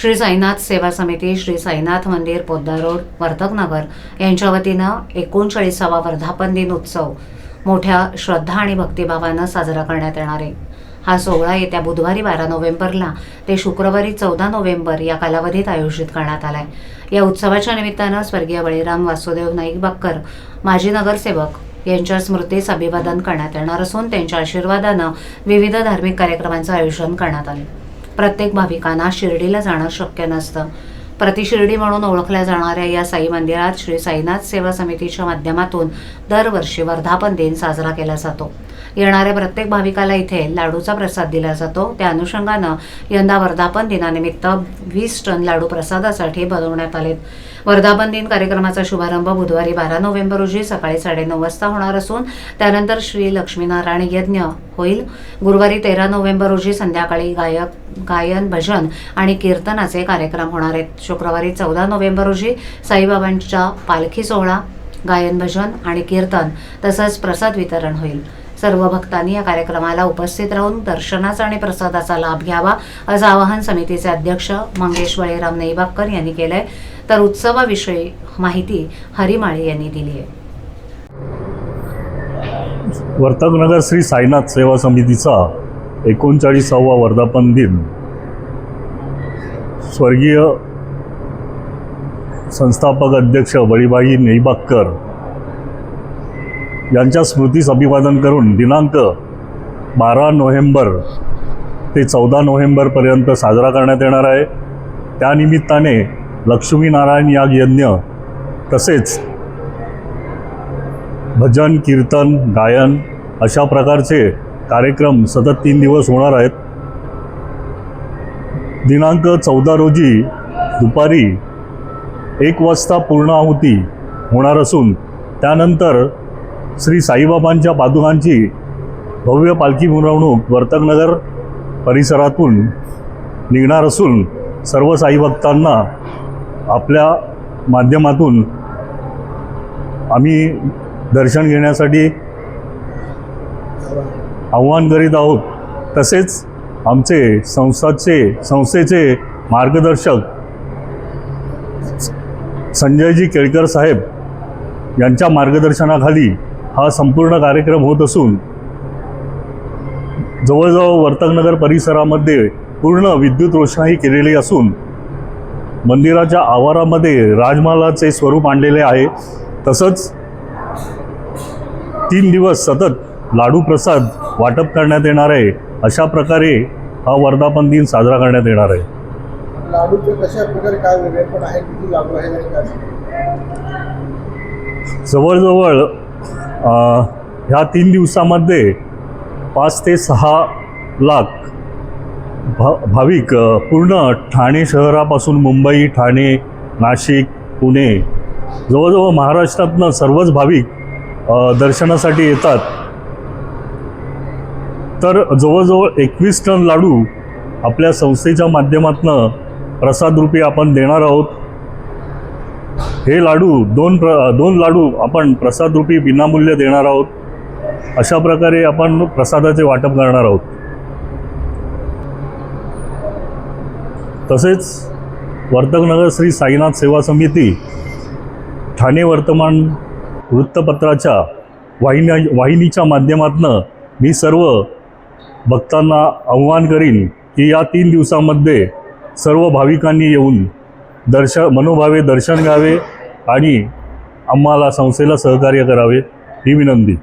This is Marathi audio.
श्री साईनाथ सेवा समिती श्री साईनाथ मंदिर पोद्दार रोड वर्तकनगर यांच्या वतीनं एकोणचाळीसावा वर्धापन दिन उत्सव मोठ्या श्रद्धा आणि भक्तिभावानं साजरा करण्यात येणार आहे. हा सोहळा येत्या बुधवारी बारा नोव्हेंबरला ते शुक्रवारी चौदा नोव्हेंबर या कालावधीत आयोजित करण्यात आलाय. या उत्सवाच्या निमित्तानं स्वर्गीय बळीराम वासुदेव नाईक बाक्कर माजी नगरसेवक यांच्या स्मृतीस अभिवादन करण्यात येणार असून त्यांच्या आशीर्वादानं विविध धार्मिक कार्यक्रमांचं आयोजन करण्यात आलं. प्रत्येक भाविकांना शिर्डीला जाणं शक्य नसतं. प्रतिशिर्डी म्हणून ओळखल्या जाणाऱ्या या साई मंदिरात श्री साईनाथ सेवा समितीच्या माध्यमातून दरवर्षी वर्धापन दिन साजरा केला जातो. येणाऱ्या प्रत्येक भाविकाला इथे लाडूचा प्रसाद दिला जातो. त्या अनुषंगानं यंदा वर्धापन दिनानिमित्त वीस टन लाडू प्रसादासाठी बनवण्यात आलेत. वर्धापन दिन कार्यक्रमाचा शुभारंभ बुधवारी बारा नोव्हेंबर रोजी सकाळी साडेनऊ वाजता होणार असून त्यानंतर श्री लक्ष्मीनारायण यज्ञ होईल. गुरुवारी तेरा नोव्हेंबर रोजी संध्याकाळी गायक गायन भजन आणि कीर्तनाचे कार्यक्रम होणार आहेत. शुक्रवारी चौदा नोव्हेंबर रोजी साईबाबांच्या पालखी सोहळा गायन भजन आणि कीर्तन तसंच प्रसाद वितरण होईल. सर्व भक्तांनी या कार्यक्रमाला उपस्थित राहून दर्शनाचा आणि प्रसादाचा लाभ घ्यावा असं आवाहन समितीचे अध्यक्ष मंगेश बळीराम नईबाक्कर यांनी केलंय. तर उत्सवाविषयी माहिती हरिमाळे यांनी दिली आहे. वर्तकनगर श्री साईनाथ सेवा समितीचा एकोणचाळीसावा वर्धापन दिन. स्वर्गीय संस्थापक अध्यक्ष बळीबाई नेईबाक्कर यांच्या स्मृतीस अभिवादन करून दिनांक बारा नोव्हेंबर ते चौदा नोव्हेंबरपर्यंत साजरा करण्यात येणार आहे. त्यानिमित्ताने लक्ष्मीनारायण याग यज्ञ तसेच भजन कीर्तन गायन अशा प्रकारचे कार्यक्रम सतत तीन दिवस होणार आहेत. दिनांक चौदा रोजी दुपारी एक वाजता पूर्णाहुती होणार असून त्यानंतर श्री साईबाबांच्या पादुकांची भव्य पालखी मिरवणूक वर्तकनगर परिसरातून निघणार असून सर्व साईभक्तांना आपल्या माध्यमातून आम्ही दर्शन घेण्यासाठी आव्हान करीत आहोत. तसेच आमचे संस्थाचे संस्थेचे मार्गदर्शक संजयजी केळकर साहेब यांच्या मार्गदर्शनाखाली हा संपूर्ण कार्यक्रम होत असून जवळजवळ वर्तकनगर परिसरामध्ये पूर्ण विद्युत रोषणाई केलेली असून मंदिराच्या आवारामध्ये राजमहालाचे स्वरूप आणलेले आहे. तसंच तीन दिवस सतत लाडू प्रसाद वाटप करण्यात येणार आहे. अशा प्रकारे हा वर्धापन दिन साजरा करण्यात येणार आहे. जवळजवळ ह्या तीन दिवसामध्ये पाच ते सहा लाख भा भाविक पूर्ण ठाणे शहरापासून मुंबई ठाणे नाशिक पुणे जवळजवळ महाराष्ट्रातनं सर्वच भाविक दर्शनासाठी येतात. तर जवळजवळ एकवीस टन लाडू आपल्या संस्थेच्या माध्यमातून प्रसादरूपी आपण देणार आहोत. हे लाडू दोन प्र दोन लाडू आपण प्रसादरूपी विनामूल्य देणार आहोत. अशा प्रकारे आपण प्रसादाचे वाटप करणार आहोत. तसेच वर्तकनगर श्री साईनाथ सेवा समिती ठाणे वर्तमान वृत्तपत्राच्या वाहिन्या वाहिनीच्या माध्यमातून मी सर्व भक्तांना आव्हान करीन की या तीन दिवसामध्ये सर्व भाविकांनी येऊन दर्शन मनोभावे दर्शन घ्यावे. आणि आम्हाला संस्थेला सहकार्य करावे ही विनंती.